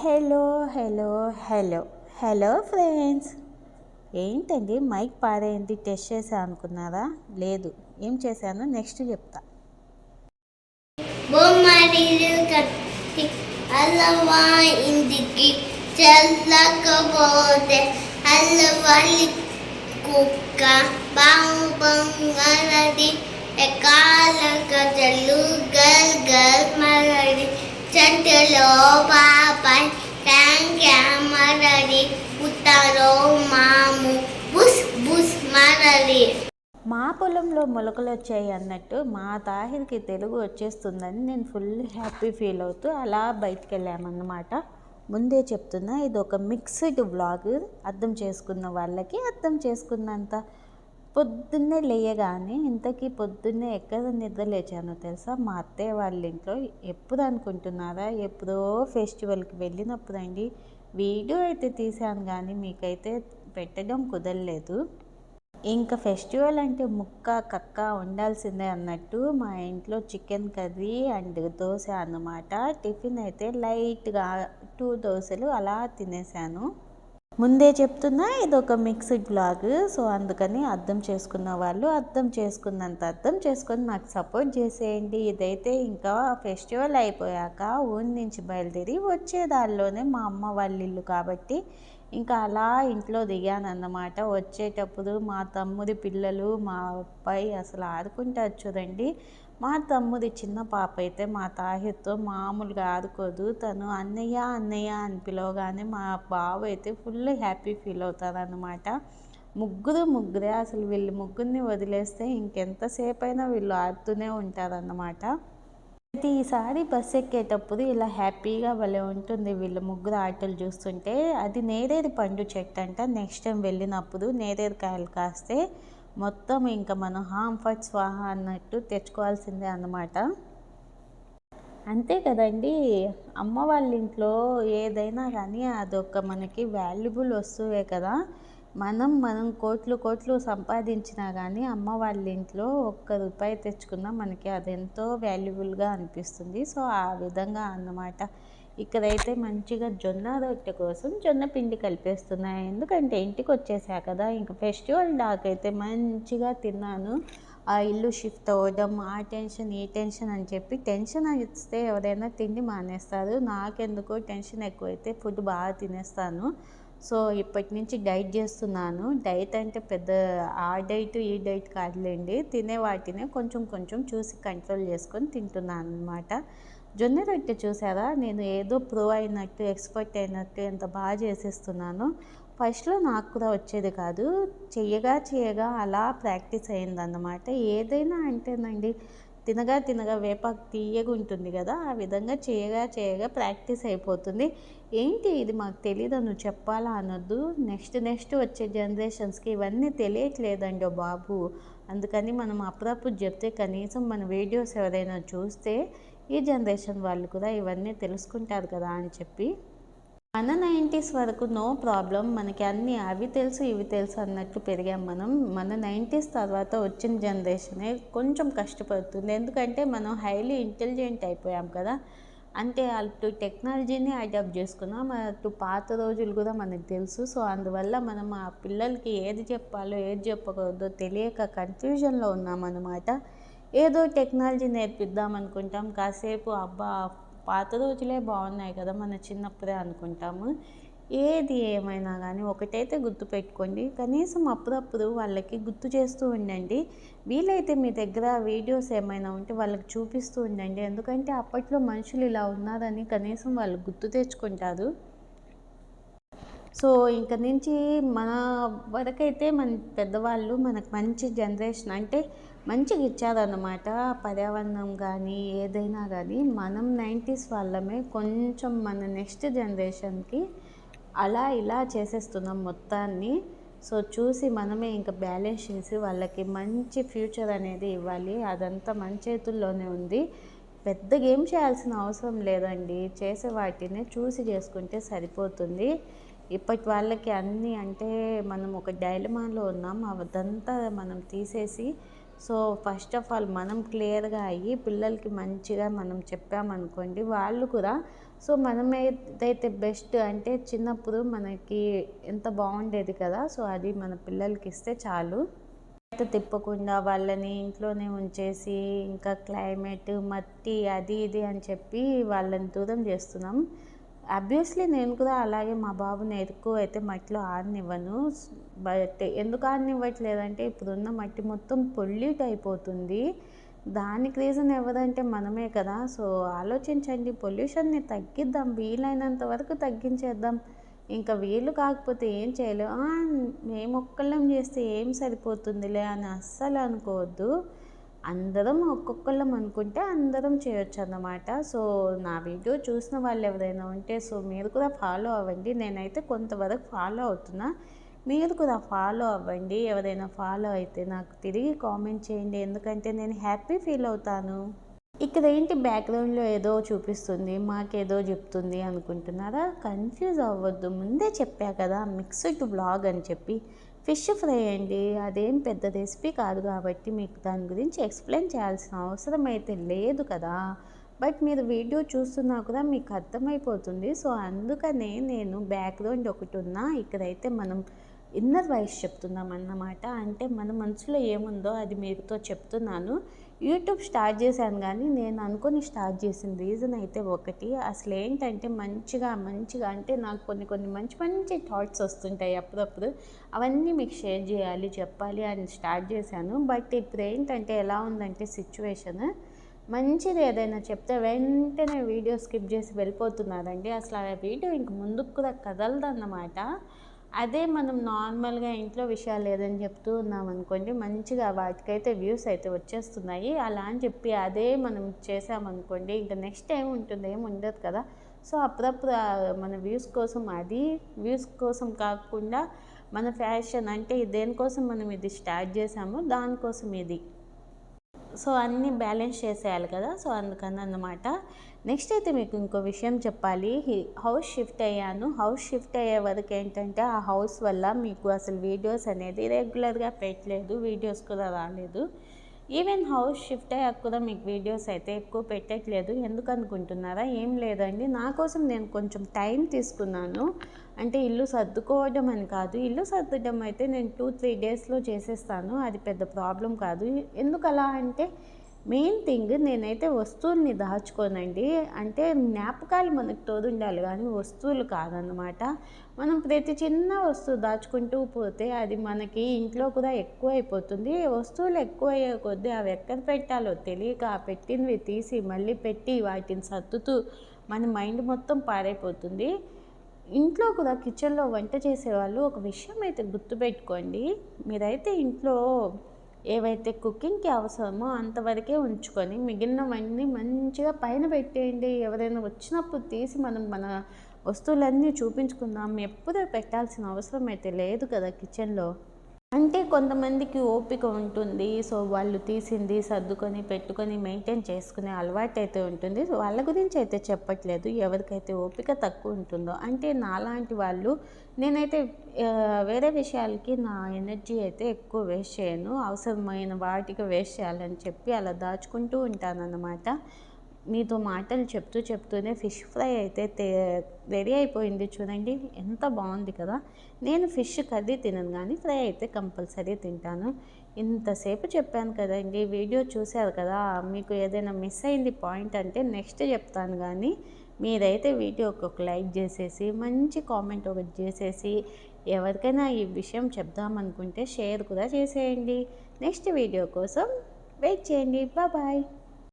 Hello hello hello. Hello friends. ఏంటండి mike పాడైంది test చేసా అనుకున్నారా? లేదు. ఏం చేశాను? నెక్స్ట్ చెప్తా. బొమ్మరిల్లు కట్టి అల్లవా ఇంటికి చల్లకపోతే అల్లవాలి కుక్క బావు బంగారది ఎకాలక కథలు గల్ గల్ మరడి చంటలో పాపై ట్యాంక్యా మరడి మాము బుస్ బుస్ మా పొలంలో మొలకలు వచ్చాయి అన్నట్టు మా తాహిర్కి తెలుగు వచ్చేస్తుందని నేను ఫుల్ హ్యాపీ ఫీల్ అవుతూ అలా బయటికి వెళ్ళామన్నమాట ముందే చెప్తున్నా ఇది ఒక మిక్స్డ్ బ్లాగ్ అర్థం చేసుకున్న వాళ్ళకి అర్థం చేసుకున్నంత పొద్దున్నే లేయగానే ఇంతకీ పొద్దున్నే ఎక్కడ నిద్ర లేచానో తెలుసా? మా అత్తయ్య వాళ్ళ ఇంట్లో ఎప్పుడు అనుకుంటున్నారా? ఎప్పుడో ఫెస్టివల్కి వెళ్ళినప్పుడండి. వీడియో అయితే తీశాను కానీ మీకైతే పెట్టడం కుదరలేదు. ఇంకా ఫెస్టివల్ అంటే ముక్క కక్క ఉండాల్సిందే అన్నట్టు మా ఇంట్లో చికెన్ కర్రీ అండ్ దోశ అన్నమాట. టిఫిన్ అయితే లైట్గా టూ దోశలు అలా తినేసాను. ముందే చెప్తున్నా ఇది ఒక మిక్స్డ్ బ్లాగ్ సో అందుకని అర్థం చేసుకున్న వాళ్ళు అర్థం చేసుకున్నంత అర్థం చేసుకొని నాకు సపోర్ట్ చేసేయండి. ఇదైతే ఇంకా ఫెస్టివల్ అయిపోయాక ఊరి నుంచి బయలుదేరి వచ్చేదారిలోనే మా అమ్మ వాళ్ళ ఇల్లు కాబట్టి ఇంకా అలా ఇంట్లో దిగానన్నమాట. వచ్చేటప్పుడు మా తమ్ముడి పిల్లలు మా అబ్బాయి అసలు ఆడుకుంటారు చూడండి మా తమ్ముడి చిన్న పాప అయితే మా తాహిర్తో మామూలుగా ఆడుకోదు తను అన్నయ్య అన్నయ్య అని పిలవగానే మా బావ అయితే ఫుల్ హ్యాపీ ఫీల్ అవుతారనమాట ముగ్గురు ముగ్గురే అసలు వీళ్ళు ముగ్గురిని వదిలేస్తే ఇంకెంతసేపు అయినా వీళ్ళు ఆడుతూనే ఉంటారన్నమాట. ప్రతిసారి బస్సు బస్ ఎక్కేటప్పుడు ఇలా హ్యాపీగా భలే ఉంటుంది వీళ్ళు ముగ్గురు ఆటలు చూస్తుంటే. అది నేరేడు పండు చెట్టు అంట. నెక్స్ట్ టైం వెళ్ళినప్పుడు నేరేడు కాయలు కాస్తే మొత్తం ఇంకా మనం హామ్ ఫట్ స్వాహ అన్నట్టు తెచ్చుకోవాల్సిందే అన్నమాట. అంతే కదండి. అమ్మ వాళ్ళ ఇంట్లో ఏదైనా కానీ అదొక మనకి వాల్యుబుల్ వస్తువే కదా. మనం మనం కోట్లు కోట్లు సంపాదించినా కానీ అమ్మ వాళ్ళ ఇంట్లో ఒక్క రూపాయి తెచ్చుకున్నా మనకి అదెంతో వాల్యుబుల్గా అనిపిస్తుంది. సో ఆ విధంగా అన్నమాట. ఇక్కడైతే మంచిగా జొన్న రొట్టె కోసం జొన్న పిండి కలిపేస్తున్నాయి. ఎందుకంటే ఇంటికి వచ్చేసా కదా ఇంక ఫెస్టివల్ దాకైతే మంచిగా తిన్నాను. ఆ ఇల్లు షిఫ్ట్ అవ్వడం ఆ టెన్షన్ ఈ టెన్షన్ అని చెప్పి టెన్షన్ ఇస్తే ఎవరైనా తిండి మానేస్తారు. నాకెందుకో టెన్షన్ ఎక్కువైతే ఫుడ్ బాగా తినేస్తాను. సో ఇప్పటి నుంచి డైట్ చేస్తున్నాను. డైట్ అంటే పెద్ద ఆ డైట్ ఈ డైట్ కాదులేండి. తినే వాటిని కొంచెం కొంచెం చూసి కంట్రోల్ చేసుకొని తింటున్నాను అనమాట జొన్న రొట్టె చూసారా నేను ఏదో ప్రో అయినట్టు ఎక్స్పర్ట్ అయినట్టు ఎంత బాగా చేసేస్తున్నాను. ఫస్ట్లో నాకు కూడా వచ్చేది కాదు. చెయ్యగా చేయగా అలా ప్రాక్టీస్ అయిందన్నమాట. ఏదైనా అంటేనండి తినగా తినగా వేపాకు తీయగా ఉంటుంది కదా ఆ విధంగా చేయగా చేయగా ప్రాక్టీస్ అయిపోతుంది. ఏంటి ఇది మాకు తెలియదు నువ్వు చెప్పాలా అనొద్దు. నెక్స్ట్ నెక్స్ట్ వచ్చే జనరేషన్స్కి ఇవన్నీ తెలియట్లేదండి బాబు. అందుకని మనం అప్పుడప్పుడు చెప్తే కనీసం మన వీడియోస్ ఎవరైనా చూస్తే ఈ జనరేషన్ వాళ్ళు కూడా ఇవన్నీ తెలుసుకుంటారు కదా అని చెప్పి మన నైంటీస్ వరకు నో ప్రాబ్లం మనకి అన్నీ అవి తెలుసు ఇవి తెలుసు అన్నట్టు పెరిగాం మనం. మన నైంటీస్ తర్వాత వచ్చిన జనరేషనే కొంచెం కష్టపడుతుంది. ఎందుకంటే మనం హైలీ ఇంటెలిజెంట్ అయిపోయాం కదా. అంటే అటు టెక్నాలజీని అడాప్ట్ చేసుకున్నాం అటు పాత రోజులు కూడా మనకు తెలుసు. సో అందువల్ల మనం ఆ పిల్లలకి ఏది చెప్పాలో ఏది చెప్పకూడదో తెలియక కన్ఫ్యూజన్లో ఉన్నామన్నమాట ఏదో టెక్నాలజీ నేర్పిద్దాం అనుకుంటాం. కాసేపు అబ్బా పాత రోజులే బాగున్నాయి కదా మన చిన్నప్పుడే అనుకుంటాము. ఏది ఏమైనా కానీ ఒకటైతే గుర్తుపెట్టుకోండి కనీసం అప్పుడప్పుడు వాళ్ళకి గుర్తు చేస్తూ ఉండండి. వీలైతే మీ దగ్గర వీడియోస్ ఏమైనా ఉంటే వాళ్ళకి చూపిస్తూ ఉండండి. ఎందుకంటే అప్పట్లో మనుషులు ఇలా ఉన్నారని కనీసం వాళ్ళు గుర్తు తెచ్చుకుంటారు. సో ఇంక నుంచి మన వరకైతే మన పెద్దవాళ్ళు మనకు మంచి జనరేషన్ అంటే మంచిగా ఇచ్చారన్నమాట. పర్యావరణం కానీ ఏదైనా కానీ మనం నైంటీస్ వాళ్ళమే కొంచెం మన నెక్స్ట్ జనరేషన్కి అలా ఇలా చేసేస్తున్నాం మొత్తాన్ని. సో చూసి మనమే ఇంకా బ్యాలెన్స్ చేసి వాళ్ళకి మంచి ఫ్యూచర్ అనేది ఇవ్వాలి. అదంతా మన చేతుల్లోనే ఉంది. పెద్ద గేమ్ చేయాల్సిన అవసరం లేదండి. చేసే వాటిని చూసి చేసుకుంటే సరిపోతుంది. ఇప్పటి వాళ్ళకి అన్నీ అంటే మనం ఒక డైలమాలో ఉన్నాం. అదంతా మనం తీసేసి సో ఫస్ట్ ఆఫ్ ఆల్ మనం క్లియర్గా అయ్యి పిల్లలకి మంచిగా మనం చెప్పామనుకోండి వాళ్ళు కూడా సో మనం ఏదైతే బెస్ట్ అంటే చిన్నప్పుడు మనకి ఎంత బాగుండేది కదా సో అది మన పిల్లలకి ఇస్తే చాలు. బయట తిప్పకుండా వాళ్ళని ఇంట్లోనే ఉంచేసి ఇంకా క్లైమేట్ మట్టి అది ఇది అని చెప్పి వాళ్ళని దూరం చేస్తున్నాం. అబ్వియస్లీ నేను కూడా అలాగే మా బాబుని ఎక్కువ అయితే మట్టిలో ఆడనివ్వను. బట్ ఎందుకు ఆడనివ్వట్లేదంటే ఇప్పుడున్న మట్టి మొత్తం పొల్యూట్ అయిపోతుంది. దానికి రీజన్ ఎవరంటే మనమే కదా. సో ఆలోచించండి పొల్యూషన్ని తగ్గిద్దాం వీలైనంత వరకు తగ్గించేద్దాం. ఇంకా వీలు కాకపోతే ఏం చేయలేము మేము ఒక్కళ్ళం చేస్తే ఏం సరిపోతుందిలే అని అస్సలు అనుకోవద్దు. అందరం ఒక్కొక్కళ్ళం అనుకుంటే అందరం చేయొచ్చు అన్నమాట సో నా వీడియో చూసిన వాళ్ళు ఎవరైనా ఉంటే సో మీరు కూడా ఫాలో అవ్వండి. నేనైతే కొంతవరకు ఫాలో అవుతున్నా. మీరు కూడా ఫాలో అవ్వండి. ఎవరైనా ఫాలో అయితే నాకు తిరిగి కామెంట్ చేయండి. ఎందుకంటే నేను హ్యాపీ ఫీల్ అవుతాను. ఇక్కడ ఏంటి బ్యాక్గ్రౌండ్లో ఏదో చూపిస్తుంది మాకేదో చెప్తుంది అనుకుంటున్నారా? కన్ఫ్యూజ్ అవ్వద్దు. ముందే చెప్పా కదా మిక్స్డ్ బ్లాగ్ అని చెప్పి. ఫిష్ ఫ్రై అండి. అదేం పెద్ద రెసిపీ కాదు కాబట్టి మీకు దాని గురించి ఎక్స్ప్లెయిన్ చేయాల్సిన అవసరం అయితే లేదు కదా. బట్ మీరు వీడియో చూస్తున్నా కూడా మీకు అర్థమైపోతుంది. సో అందుకనే నేను బ్యాక్గ్రౌండ్ ఒకటి ఉన్నా ఇక్కడైతే మనం ఇన్నర్ వాయిస్ చెప్తున్నాం అన్నమాట. అంటే మన మనసులో ఏముందో అది మీతో చెప్తున్నాను. యూట్యూబ్ స్టార్ట్ చేశాను కానీ నేను అనుకొని స్టార్ట్ చేసిన రీజన్ అయితే ఒకటి. అసలు ఏంటంటే మంచిగా మంచిగా అంటే నాకు కొన్ని కొన్ని మంచి మంచి థాట్స్ వస్తుంటాయి అప్పుడప్పుడు. అవన్నీ మీకు షేర్ చేయాలి చెప్పాలి అని స్టార్ట్ చేశాను. బట్ ఇప్పుడు ఏంటంటే ఎలా ఉందంటే సిచ్యువేషన్ మంచిది ఏదైనా చెప్తే వెంటనే వీడియో స్కిప్ చేసి వెళ్ళిపోతున్నారండి. అసలు ఆ వీడియో ఇంక ముందుకు కూడా కదలదన్నమాట. అదే మనం నార్మల్గా ఇంట్లో విషయాలు ఏదని చెప్తూ ఉన్నాం అనుకోండి మంచిగా వాటికైతే వ్యూస్ అయితే వచ్చేస్తున్నాయి. అలా అని చెప్పి అదే మనం చేసామనుకోండి ఇంకా నెక్స్ట్ ఏం ఉంటుంది ఏమి ఉండదు కదా. సో అప్పుడప్పుడు మన వ్యూస్ కోసం అది వ్యూస్ కోసం కాకుండా మన ఫ్యాషన్ అంటే దేనికోసం మనం ఇది స్టార్ట్ చేసామో దానికోసం ఇది. సో అన్నీ బ్యాలెన్స్ చేసేయాలి కదా సో అందుకని అన్నమాట. నెక్స్ట్ అయితే మీకు ఇంకో విషయం చెప్పాలి. హి- హౌస్ షిఫ్ట్ అయ్యాను? హౌస్ షిఫ్ట్ అయ్యే వరకు ఏంటంటే ఆ హౌస్ వల్ల మీకు అసలు వీడియోస్ అనేది రెగ్యులర్గా పెట్టలేదు వీడియోస్ కూడా రాలేదు. ఈవెన్ హౌస్ షిఫ్ట్ అయ్యాక కూడా మీకు వీడియోస్ అయితే ఎక్కువ పెట్టట్లేదు. ఎందుకు అనుకుంటున్నారా ఏం లేదండి. నా కోసం నేను కొంచెం టైం తీసుకున్నాను. అంటే ఇల్లు సర్దుకోవడం అని కాదు. ఇల్లు సర్దడం అయితే నేను టూ త్రీ డేస్లో చేసేస్తాను. అది పెద్ద ప్రాబ్లం కాదు. ఎందుకు అలా అంటే మెయిన్ థింగ్ నేనైతే వస్తువుల్ని దాచుకోనండి. అంటే జ్ఞాపకాలు మనకు తోడుండాలి కానీ వస్తువులు కాదన్నమాట. మనం ప్రతి చిన్న వస్తువు దాచుకుంటూ పోతే అది మనకి ఇంట్లో కూడా ఎక్కువ అయిపోతుంది వస్తువులు ఎక్కువ అయ్యే కొద్దీ అవి ఎక్కడ పెట్టాలో తెలియక ఆ పెట్టినవి తీసి మళ్ళీ పెట్టి వాటిని సర్దుతూ మన మైండ్ మొత్తం పాడైపోతుంది. ఇంట్లో కూడా కిచెన్లో వంట చేసేవాళ్ళు ఒక విషయం అయితే గుర్తుపెట్టుకోండి. మీరైతే ఇంట్లో ఏవైతే కుకింగ్కి అవసరమో అంతవరకే ఉంచుకొని మిగిలినవన్నీ మంచిగా పైన పెట్టేయండి. ఎవరైనా వచ్చినప్పుడు తీసి మనం మన వస్తువులన్నీ చూపించుకుందాం. ఎప్పుడూ పెట్టాల్సిన అవసరం అయితే లేదు కదా కిచెన్లో. అంటే కొంతమందికి ఓపిక ఉంటుంది. సో వాళ్ళు తీసింది సర్దుకొని పెట్టుకొని మెయింటైన్ చేసుకునే అలవాటు అయితే ఉంటుంది. సో వాళ్ళ గురించి అయితే చెప్పట్లేదు. ఎవరికైతే ఓపిక తక్కువ ఉంటుందో. అంటే నాలాంటి వాళ్ళు నేనైతే వేరే విషయాలకి నా ఎనర్జీ అయితే ఎక్కువ వేస్ట్ చేయను. అవసరమైన వాటికి వేస్ట్ చేయాలని చెప్పి అలా దాచుకుంటూ ఉంటానన్నమాట. మీతో మాటలు చెప్తూ చెప్తూనే ఫిష్ ఫ్రై అయితే రెడీ అయిపోయింది చూడండి. ఎంత బాగుంది కదా. నేను ఫిష్ కర్రీ తినను కానీ ఫ్రై అయితే కంపల్సరీ తింటాను. ఇంతసేపు చెప్పాను కదండి వీడియో చూశారు కదా మీకు ఏదైనా మిస్ అయింది పాయింట్ అంటే నెక్స్ట్ చెప్తాను కానీ మీరైతే వీడియోకి ఒక లైక్ చేసేసి మంచి కామెంట్ ఒకటి చేసేసి ఎవరికైనా ఈ విషయం చెప్దామనుకుంటే షేర్ కూడా చేసేయండి. నెక్స్ట్ వీడియో కోసం వెయిట్ చేయండి. బాయ్.